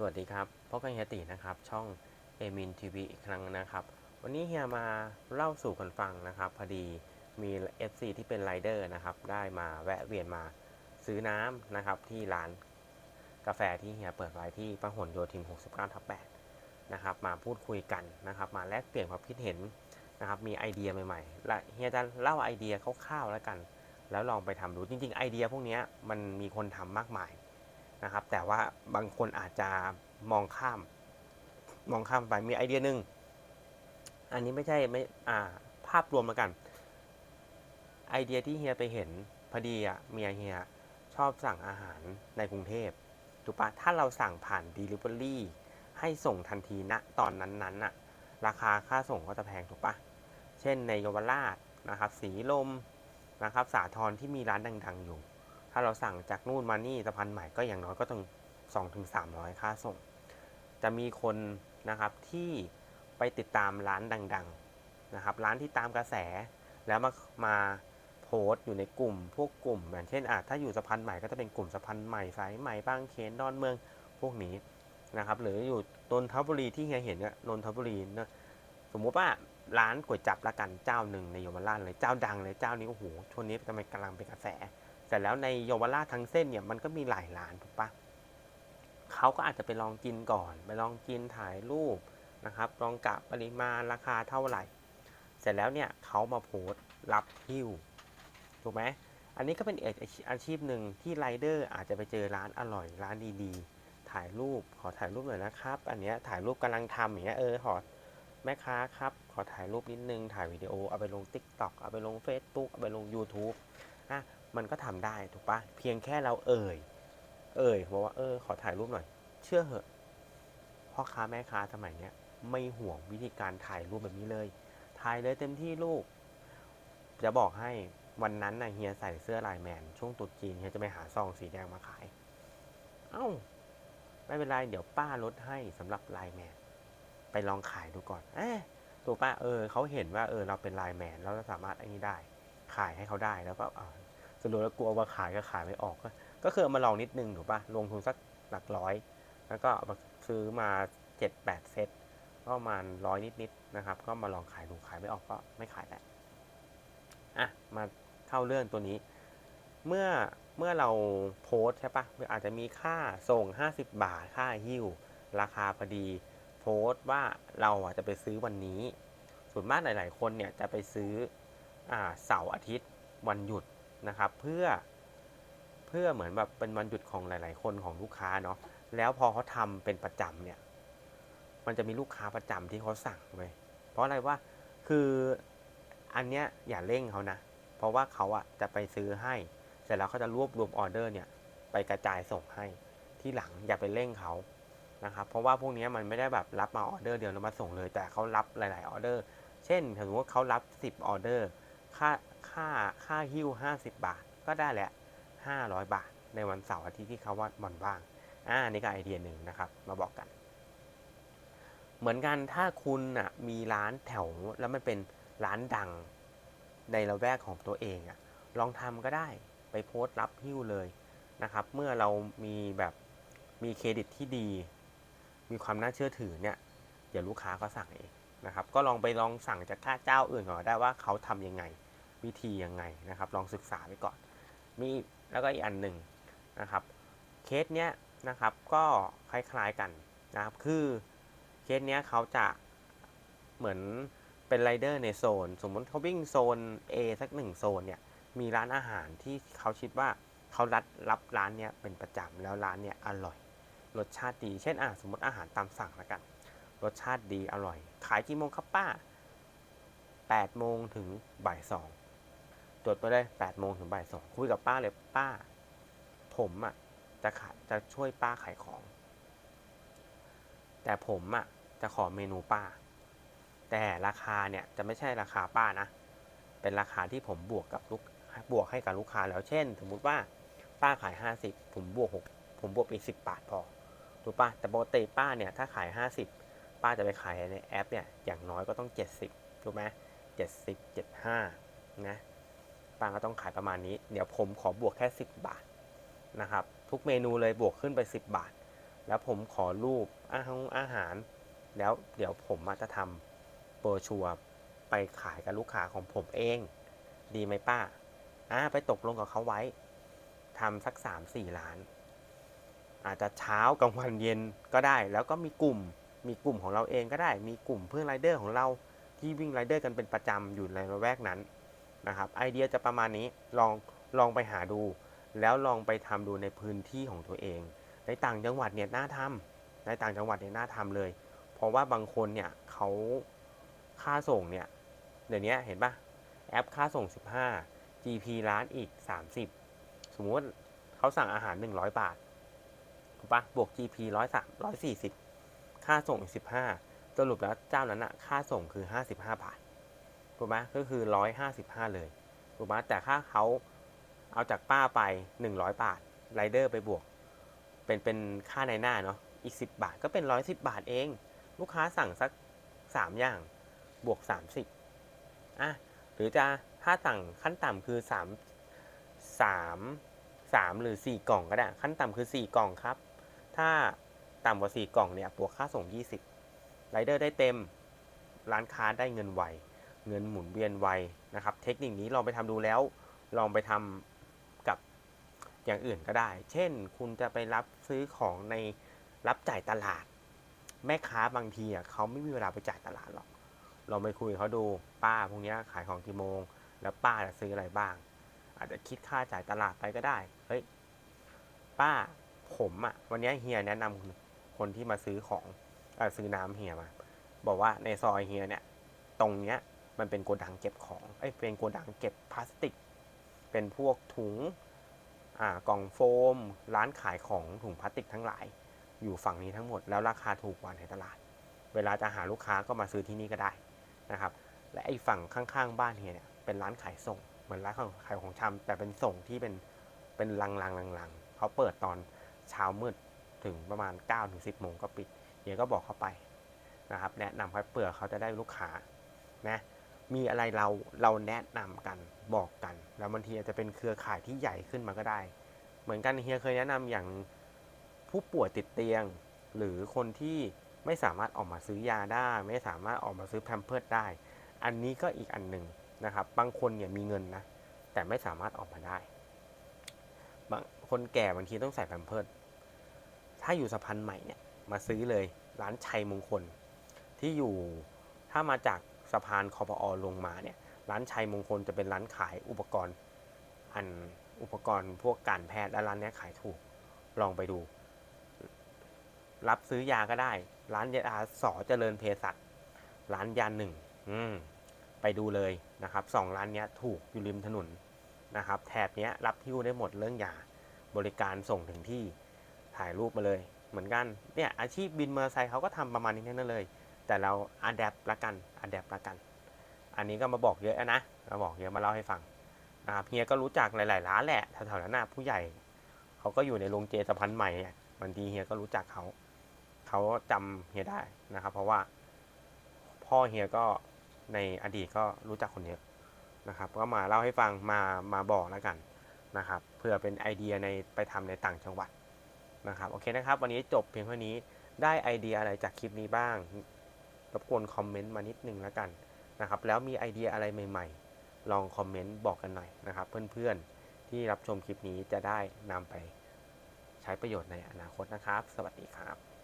สวัสดีครับพบกันเฮียตินะครับ ช่องเอมินทีวีอีกครั้งนะครับ วันนี้เฮียมาเล่าสู่กันฟังนะครับ พอดีมี FC ที่เป็นไรเดอร์นะครับ ได้มาแวะเวียนมาซื้อน้ำนะครับที่ร้านกาแฟที่เฮียเปิดไว้ที่พหลโยธิน 69ทับ8นะครับ มาพูดคุยกันนะครับ มาแลกเปลี่ยนความคิดเห็นนะครับ มีไอเดียใหม่ๆและเฮียจะเล่าไอเดียคร่าวๆแล้วกัน แล้วลองไปทำดูจริง ๆ ไอเดียพวกนี้มันมีคนทำมากมาย นะครับ แต่ว่าบางคนอาจจะมองข้าม มองข้ามไปมีไอเดียหนึ่งอันนี้ไม่ใช่ไม่อ่าภาพรวมแล้วกัน ไอเดียที่เฮียไปเห็นพอดีอะเมียเฮียชอบสั่งอาหารในกรุงเทพถูกปะถ้าเราสั่งผ่าน Delivery ให้ส่งทันทีณตอนนั้นๆน่ะราคาค่าส่งก็จะแพงถูกปะเช่นในเยาวราชนะครับสีลมนะครับสาทรที่มีร้านดัง ๆ อยู่ ถ้าเราสั่งจากนู่นมานี่สะพานใหม่ก็อย่างน้อยก็ต้อง2ถึง300 ค่าส่ง จะมีคนนะครับที่ไปติดตามร้านดังๆนะครับ ร้านที่ตามกระแส แล้วมามาโพสต์อยู่ในกลุ่ม พวกกลุ่ม อย่างเช่นอะถ้าอยู่สะพานใหม่ก็จะเป็นกลุ่มสะพานใหม่สายใหม่บางเขนดอนเมืองพวกนี้นะครับ หรืออยู่นนทบุรีที่เฮียเห็นเนี่ยนนทบุรีนะสมมุติว่าร้านก๋วยจับละกันเจ้าหนึ่งในยาวราชเลยเจ้าดังเลยเจ้านี้โอ้โหช่วงนี้ทำไมกำลังเป็นกระแส เสร็จแล้วในเยาวราชทั้งเส้นเนี่ยมันก็มีหลายร้านถูกปะเขาก็อาจจะไปลองกินก่อน ไปลองกินถ่ายรูปนะครับ ลองกะปริมาณราคาเท่าไหร่ เสร็จแล้วเนี่ยเขามาโพสต์รับหิ้วถูกไหมอันนี้ก็เป็นอาชีอาชีพหนึ่งที่ไรเดอร์อาจจะไปเจอร้านอร่อยร้านดีๆ ถ่ายรูปขอถ่ายรูปหน่อยนะครับ อันเนี้ยถ่ายรูปกำลังทำอย่างเงี้ยเออขอแม่ค้าครับ ขอถ่ายรูปนิดนึง ถ่ายวิดีโอเอาไปลง Tik t o อกเอาไปลง Facebook เอาไปลง YouTube อะ มันก็ทำได้ถูกปะเพียงแค่เราเอ่ย เอ่ยบอกว่าเออ ขอถ่ายรูปหน่อย เชื่อเหอะพ่อค้าแม่ค้าสมัยเนี้ยไม่ห่วงวิธีการถ่ายรูปแบบนี้เลย ถ่ายเลยเต็มที่ลูก จะบอกให้วันนั้นนะเฮียใส่เสื้อลายแมน ช่วงตรุษจีนเฮียจะไปหาซองสีแดงมาขาย เอ้า ไม่เป็นไร เดี๋ยวป้าลดให้สำหรับลายแมน ไปลองขายดูก่อนเอ๊ะถูกป้าเออเขาเห็นว่าเออเราเป็นลายแมนเราสามารถอันนี้ได้ ขายให้เขาได้แล้วก็อ่า สรุปแล้วกลัวว่าขายก็ขายไม่ออก ก็คือมาลองนิดนึงถูกปะลงทุนสักหลักร้อย แล้วก็มาซื้อมาเจ็ดแปดเซตก็ประมาณร้อยนิดๆนะครับ ก็มาลองขายดูขายไม่ออกก็ไม่ขายแหล้วอะมาเข้าเรื่องตัวนี้ เมื่อเมื่อเราโพสใช่ปะอาจจะมีค่าส่ง 50 บาทค่าหิ้ว ราคาพอดี โพสว่าเราอะจะไปซื้อวันนี้ ส่วนมากหลาย ๆ คนเนี่ยจะไปซื้ออ่าเสาร์อาทิตย์วันหยุด นะครับเพื่อเพื่อเหมือนแบบเป็นวันหยุดของหลาย ๆ คนของลูกค้าเนาะแล้วพอเขาทำเป็นประจำเนี่ย มันจะมีลูกค้าประจำที่เขาสั่งไว้เพราะอะไรว่าคืออันเนี้ยอย่าเร่งเขานะ เพราะว่าเขาอะจะไปซื้อให้ เสร็จแล้วเขาจะรวบรวมออเดอร์เนี่ยไปกระจายส่งให้ที่หลังอย่าไปเร่งเขานะครับเพราะว่าพวกนี้มันไม่ได้แบบรับมาออเดอร์เดียวแล้วมาส่งเลย แต่เขารับหลาย ๆ ออเดอร์ เช่นสมมติว่าเขารับ 10 ออเดอร์ ค่า ค่าค่าหิ้ว 50 บาท ก็ได้แหละ 500 บาท ในวันเสาร์อาทิตย์ที่เขาว่าวันว่างอ่านี่ก็ไอเดียหนึ่งนะครับ มาบอกกัน เหมือนกันถ้าคุณอะมีร้านแถวแล้วมันเป็นร้านดังในละแวกของตัวเองอะลองทำก็ได้ไปโพสต์รับหิ้วเลยนะครับ เมื่อเรามีแบบมีเครดิตที่ดี มีความน่าเชื่อถือเนี่ยเดี๋ยวลูกค้าก็สั่งเองนะครับ ก็ลองไปลองสั่งจากค่าเจ้าอื่นก่อนได้ว่าเขาทำยังไง วิธียังไงนะครับ ลองศึกษาไว้ก่อน มีแล้วก็อีกอันหนึ่งนะครับ เคสเนี้ยนะครับก็คล้ายๆกันนะครับ คือเคสเนี้ยเขาจะเหมือนเป็นไรเดอร์ในโซน สมมติเขาวิ่งโซน A สักหนึ่งโซนเนี่ย มีร้านอาหารที่เขาคิดว่าเขารับรับร้านเนี้ยเป็นประจำแล้วร้านเนี้ยอร่อย รสชาติดี เช่นอะสมมติอาหารตามสั่งแล้วกัน รสชาติดีอร่อย ขายกี่โมงครับป้า8โมงถึงบ่ายสอง ตรวจดไปเลย8โมงถึงบ่ายสองคุยกับป้าเลยป้า ผมอะจะขายจะช่วยป้าขายของ แต่ผมอะจะขอเมนูป้า แต่ราคาเนี่ยจะไม่ใช่ราคาป้านะ เป็นราคาที่ผมบวกกับลูกบวกให้กับลูกค้าแล้วเช่น สมมุติว่าป้าขาย50ผมบวก6ผมบวกไป10บาทพอถูกปะแต่ปกติป้าเนี่ยถ้าขาย50ป้าจะไปขายในแอปเนี่ยอย่างน้อยก็ต้อง70ถูกไหมเจ็ดสิบเจ็ดห้านะ ป้าก็ต้องขายประมาณนี้ เดี๋ยวผมขอบวกแค่ 10 บาทนะครับ ทุกเมนูเลยบวกขึ้นไป 10 บาท แล้วผมขอรูปอาหารอาหาร แล้วเดี๋ยวผมอาจะทำโบรชัวไปขายกับลูกค้าของผมเอง ดีไหมป้าอ่าไปตกลงกับเขาไว้ทำสักสามสี่ล้าน อาจจะเช้ากลางวันเย็นก็ได้ แล้วก็มีกลุ่มมีกลุ่มของเราเองก็ได้ มีกลุ่มเพื่อนไรเดอร์ของเราที่วิ่งไรเดอร์กันเป็นประจำอยู่ในระแวกนั้น นะครับไอเดียจะประมาณนี้ลองลองไปหาดู แล้วลองไปทำดูในพื้นที่ของตัวเอง ในต่างจังหวัดเนี่ยน่าทำในต่างจังหวัดเนี่ยน่าทำเลย เพราะว่าบางคนเนี่ยเขาค่าส่งเนี่ยเดี๋ยวนี้เห็นปะแอปค่าส่ง 15 GP ร้านอีก 30 สมมุติเขาสั่งอาหาร 100 บาทถูกปะบวก GP ร้อยสามร้อยสี่สิบค่าส่งอีกสิบห้าสรุปแล้วเจ้านั้นอะค่าส่งคือห้าสิบห้าบาท ถูกไหมก็คือร้อยห้าสิบห้าเลยถูกไหมแต่ค่าเขาเอาจากป้าไปหนึ่งร้อยบาทไรเดอร์ไปบวก เป็นเป็นค่าในหน้าเนาะอีกสิบบาทก็เป็นร้อยสิบบาทเอง ลูกค้าสั่งสักสามอย่างบวกสามสิบอะหรือจะถ้าสั่งขั้นต่ำคือสามสามสามหรือสี่กล่องก็ได้ ขั้นต่ำคือสี่กล่องครับ ถ้าต่ำกว่าสี่กล่องเนี่ยบวกค่าส่งยี่สิบไรเดอร์ได้เต็ม ร้านค้าได้เงินไว เงินหมุนเวียนไวนะครับ เทคนิคนี้ลองไปทำดูแล้ว ลองไปทำกับอย่างอื่นก็ได้ เช่น คุณจะไปรับซื้อของในรับจ่ายตลาด แม่ค้าบางทีอะเขาไม่มีเวลาไปจ่ายตลาดหรอกเราไปคุยเขาดูป้าพวกนี้ขายของกี่โมง แล้วป้าจะซื้ออะไรบ้าง อาจจะคิดค่าจ่ายตลาดไปก็ได้เฮ้ยป้าผมอะวันนี้เฮียแนะนำคนที่มาซื้อของอซื้อน้ำเฮียมา บอกว่าในซอยเฮียเนี่ย ตรงเนี้ย มันเป็นโกดังเก็บของเอ้ยเป็นโกดังเก็บพลาสติก เป็นพวกถุงอ่ากล่องโฟม ร้านขายของถุงพลาสติกทั้งหลาย อยู่ฝั่งนี้ทั้งหมดแล้วราคาถูกกว่าในตลาด เวลาจะหาลูกค้าก็มาซื้อที่นี่ก็ได้นะครับ และไอ้ฝั่งข้างๆบ้านเฮียเนี่ยเป็นร้านขายส่ง เหมือนร้านขายของชำแต่เป็นส่งที่เป็นเป็นลังๆลังๆเขาเปิดตอนเช้ามืดถึงประมาณ9ก้าถึงสิบโมงก็ปิดเฮียก็บอกเขาไปนะครับ แนะนำเขาเผื่อเขาจะได้ลูกค้านะ มีอะไรเราเราแนะนำกันบอกกัน แล้วบางทีอาจจะเป็นเครือข่ายที่ใหญ่ขึ้นมาก็ได้ เหมือนกันเฮียเคยแนะนำอย่างผู้ป่วยติดเตียง หรือคนที่ไม่สามารถออกมาซื้อยาได้ ไม่สามารถออกมาซื้อแพมเพิร์ดได้ อันนี้ก็อีกอันหนึ่งนะครับ บางคนเนี่ยมีเงินนะ แต่ไม่สามารถออกมาได้ บางคนแก่บางทีต้องใส่แพมเพิร์ดถ้าอยู่สะพานใหม่เนี่ยมาซื้อเลยร้านชัยมงคล ที่อยู่ถ้ามาจาก สะพานคอปอลงมาเนี่ยร้านชัยมงคลจะเป็นร้านขายอุปกรณ์ อันอุปกรณ์พวกการแพทย์และร้านเนี้ยขายถูกลองไปดู รับซื้อยาก็ได้ ร้านยาสอเจริญเภสัชร้านยาหนึ่งไปดูเลยนะครับสองร้านเนี้ยถูกอยู่ริมถนนนะครับ แถบนี้รับพิ้วได้หมดเรื่องยาบริการส่งถึงที่ถ่ายรูปมาเลย เหมือนกันเนี่ยอาชีพบินมอเตอร์ไซค์เขาก็ทำประมาณนี้นั้นเลย แต่เราอัดแอปละกันอัดแอปละกัน อันนี้ก็มาบอกเยอะนะมาบอกเยอะมาเล่าให้ฟังนะครับเฮียก็รู้จักหลาย ๆ ร้านแหละแถวๆนั้นนะผู้ใหญ่เขาก็อยู่ในโรงเจสะพันใหม่บางทีเฮียก็รู้จักเขาเขาจำเฮียได้นะครับ เพราะว่าพ่อเฮียก็ในอดีตก็รู้จักคนเยอะนะครับ ก็มาเล่าให้ฟังมามาบอกแล้วกันนะครับเพื่อเป็นไอเดียในไปทำในต่างจังหวัดนะครับโอเคนะครับ วันนี้จบเพียงเท่านี้ได้ไอเดียอะไรจากคลิปนี้บ้าง รบกวนคอมเมนต์มานิดนึงแล้วกันนะครับแล้วมีไอเดียอะไรใหม่ ๆ ลองคอมเมนต์บอกกันหน่อยนะครับ เพื่อนๆที่รับชมคลิปนี้จะได้นำไปใช้ประโยชน์ในอนาคตนะครับ สวัสดีครับ